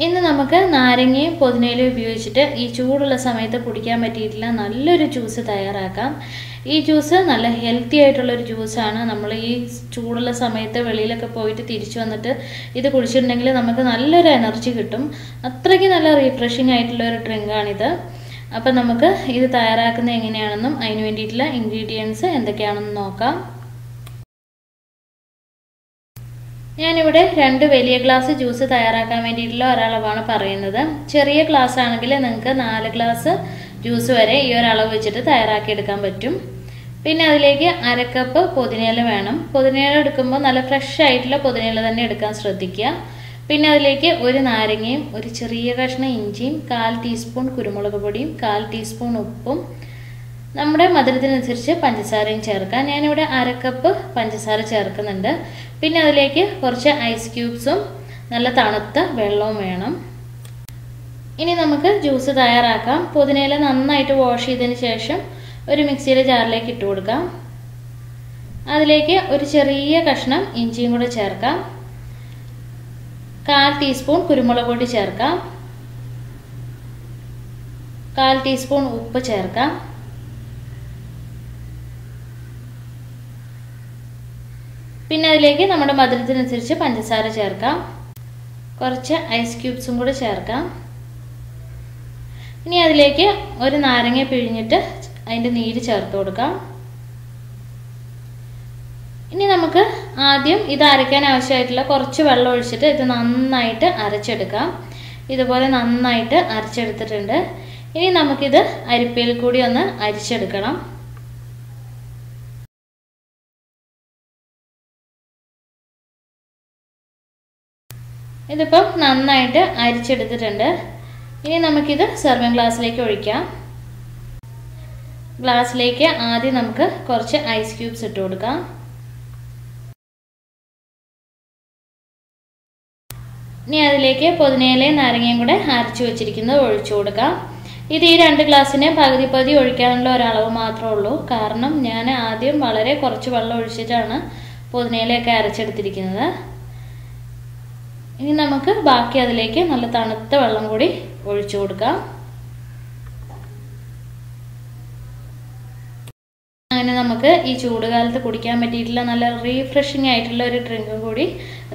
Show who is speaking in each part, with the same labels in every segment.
Speaker 1: ഇന്ന് നമുക്ക് നാരങ്ങയും പുതിനയിലും ഉപയോഗിച്ചിട്ട് ഈ ചൂടുള്ള സമയത്ത് കുടിക്കാൻ പറ്റിയിട്ടുള്ള നല്ലൊരു ജ്യൂസ് തയ്യാറാക്കാം. ഈ ജ്യൂസ് നല്ല ഹെൽത്തി ആയിട്ടുള്ളൊരു ജ്യൂസാണ് നമ്മൾ ഈ ചൂടുള്ള സമയത്ത് വെളിയിലൊക്കെ പോയിട്ട് തിരിച്ചു വന്നിട്ട് ഇത് കുടിച്ചിട്ടുണ്ടെങ്കിൽ നമുക്ക് നല്ലൊരു എനർജി കിട്ടും. അത്രയ്ക്ക് നല്ല റീഫ്രഷിംഗ് ആയിട്ടുള്ള ഒരു ഡ്രിങ്കാണിത് അപ്പം നമുക്ക് ഇത് തയ്യാറാക്കുന്നത് എങ്ങനെയാണെന്നും അതിന് വേണ്ടിയിട്ടുള്ള ഇൻഗ്രീഡിയൻസ് എന്തൊക്കെയാണെന്ന് നോക്കാം. ഞാനിവിടെ രണ്ട് വലിയ ഗ്ലാസ് ജ്യൂസ് തയ്യാറാക്കാൻ വേണ്ടിയിട്ടുള്ള ഒരളവാണ് പറയുന്നത്. ചെറിയ ഗ്ലാസ് ആണെങ്കിൽ നിങ്ങൾക്ക് നാല് ഗ്ലാസ് ജ്യൂസ് വരെ ഈ ഒരളവ് വെച്ചിട്ട് തയ്യാറാക്കിയെടുക്കാൻ പറ്റും. പിന്നെ അതിലേക്ക് അരക്കപ്പ് പുതിനയില വേണം. പുതിനയില എടുക്കുമ്പോൾ നല്ല ഫ്രഷ് ആയിട്ടുള്ള പുതിനയില തന്നെ എടുക്കാൻ ശ്രദ്ധിക്കുക. പിന്നെ അതിലേക്ക് ഒരു നാരങ്ങയും ഒരു ചെറിയ കഷ്ണം ഇഞ്ചിയും കാൽ ടീസ്പൂൺ കുരുമുളക് പൊടിയും കാൽ ടീസ്പൂൺ ഉപ്പും നമ്മുടെ മധുരത്തിനനുസരിച്ച് പഞ്ചസാരയും ചേർക്കാം. ഞാനിവിടെ അരക്കപ്പ് പഞ്ചസാര ചേർക്കുന്നുണ്ട്. പിന്നെ അതിലേക്ക് കുറച്ച് ഐസ് ക്യൂബ്സും നല്ല തണുത്ത വെള്ളവും വേണം. ഇനി നമുക്ക് ജ്യൂസ് തയ്യാറാക്കാം. പുതിനയില നന്നായിട്ട് വാഷ് ചെയ്തതിന് ശേഷം ഒരു മിക്സിയിലെ ജാറിലേക്ക് ഇട്ട് കൊടുക്കാം. അതിലേക്ക് ഒരു ചെറിയ കഷ്ണം ഇഞ്ചിയും കൂടെ ചേർക്കാം. കാൽ ടീസ്പൂൺ കുരുമുളക് പൊടി ചേർക്കാം. കാൽ ടീസ്പൂൺ ഉപ്പ് ചേർക്കാം. പിന്നെ അതിലേക്ക് നമ്മുടെ മധുരത്തിനനുസരിച്ച് പഞ്ചസാര ചേർക്കാം. കുറച്ച് ഐസ് ക്യൂബ്സും കൂടെ ചേർക്കാം. ഇനി അതിലേക്ക് ഒരു നാരങ്ങ പിഴിഞ്ഞിട്ട് അതിന്റെ നീര് ചേർത്ത് കൊടുക്കാം. ഇനി നമുക്ക് ആദ്യം ഇത് അരയ്ക്കാൻ ആവശ്യമായിട്ടുള്ള കുറച്ച് വെള്ളം ഒഴിച്ചിട്ട് ഇത് നന്നായിട്ട് അരച്ചെടുക്കാം. ഇതുപോലെ നന്നായിട്ട് അരച്ചെടുത്തിട്ടുണ്ട്. ഇനി നമുക്കിത് അരിപ്പയിൽ കൂടി ഒന്ന് അരിച്ചെടുക്കണം. ഇതിപ്പം നന്നായിട്ട് അരിച്ചെടുത്തിട്ടുണ്ട്. ഇനി നമുക്കിത് സെർവിങ് ഗ്ലാസ്സിലേക്ക് ഒഴിക്കാം. ഗ്ലാസ്സിലേക്ക് ആദ്യം നമുക്ക് കുറച്ച് ഐസ് ക്യൂബ്സ് ഇട്ട് കൊടുക്കാം. ഇനി അതിലേക്ക് പുതിനയിലയും നാരങ്ങയും കൂടെ അരച്ചു വെച്ചിരിക്കുന്നത് ഒഴിച്ചു കൊടുക്കാം. ഇത് ഈ രണ്ട് ഗ്ലാസ്സിന് പകുതി പകുതി ഒഴിക്കാനുള്ള ഒരളവ് മാത്രമേ ഉള്ളൂ. കാരണം ഞാൻ ആദ്യം വളരെ കുറച്ച് വെള്ളം ഒഴിച്ചിട്ടാണ് പുതിനയിലയൊക്കെ അരച്ചെടുത്തിരിക്കുന്നത്. ഇനി നമുക്ക് ബാക്കി അതിലേക്ക് നല്ല തണുത്ത വെള്ളം കൂടി ഒഴിച്ചു കൊടുക്കാം. അങ്ങനെ നമുക്ക് ഈ ചൂടുകാലത്ത് കുടിക്കാൻ പറ്റിയിട്ടുള്ള നല്ല റീഫ്രഷിംഗ് ആയിട്ടുള്ള ഒരു ഡ്രിങ്കും കൂടി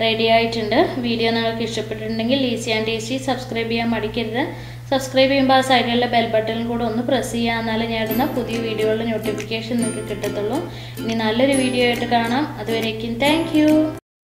Speaker 1: റെഡി ആയിട്ടുണ്ട്. വീഡിയോ നിങ്ങൾക്ക് ഇഷ്ടപ്പെട്ടിട്ടുണ്ടെങ്കിൽ ഈസി ആൻഡ് ഈസി സബ്സ്ക്രൈബ് ചെയ്യാൻ മടിക്കരുത്. സബ്സ്ക്രൈബ് ചെയ്യുമ്പോൾ ആ സൈഡിലുള്ള ബെൽ ബട്ടണും കൂടെ ഒന്ന് പ്രസ് ചെയ്യുക എന്നാലും ഞാൻ ഇടുന്ന പുതിയ വീഡിയോകളുടെ നോട്ടിഫിക്കേഷൻ നിങ്ങൾക്ക് കിട്ടത്തുള്ളൂ. ഇനി നല്ലൊരു വീഡിയോ ആയിട്ട് കാണാം. അതുവരേക്കും താങ്ക്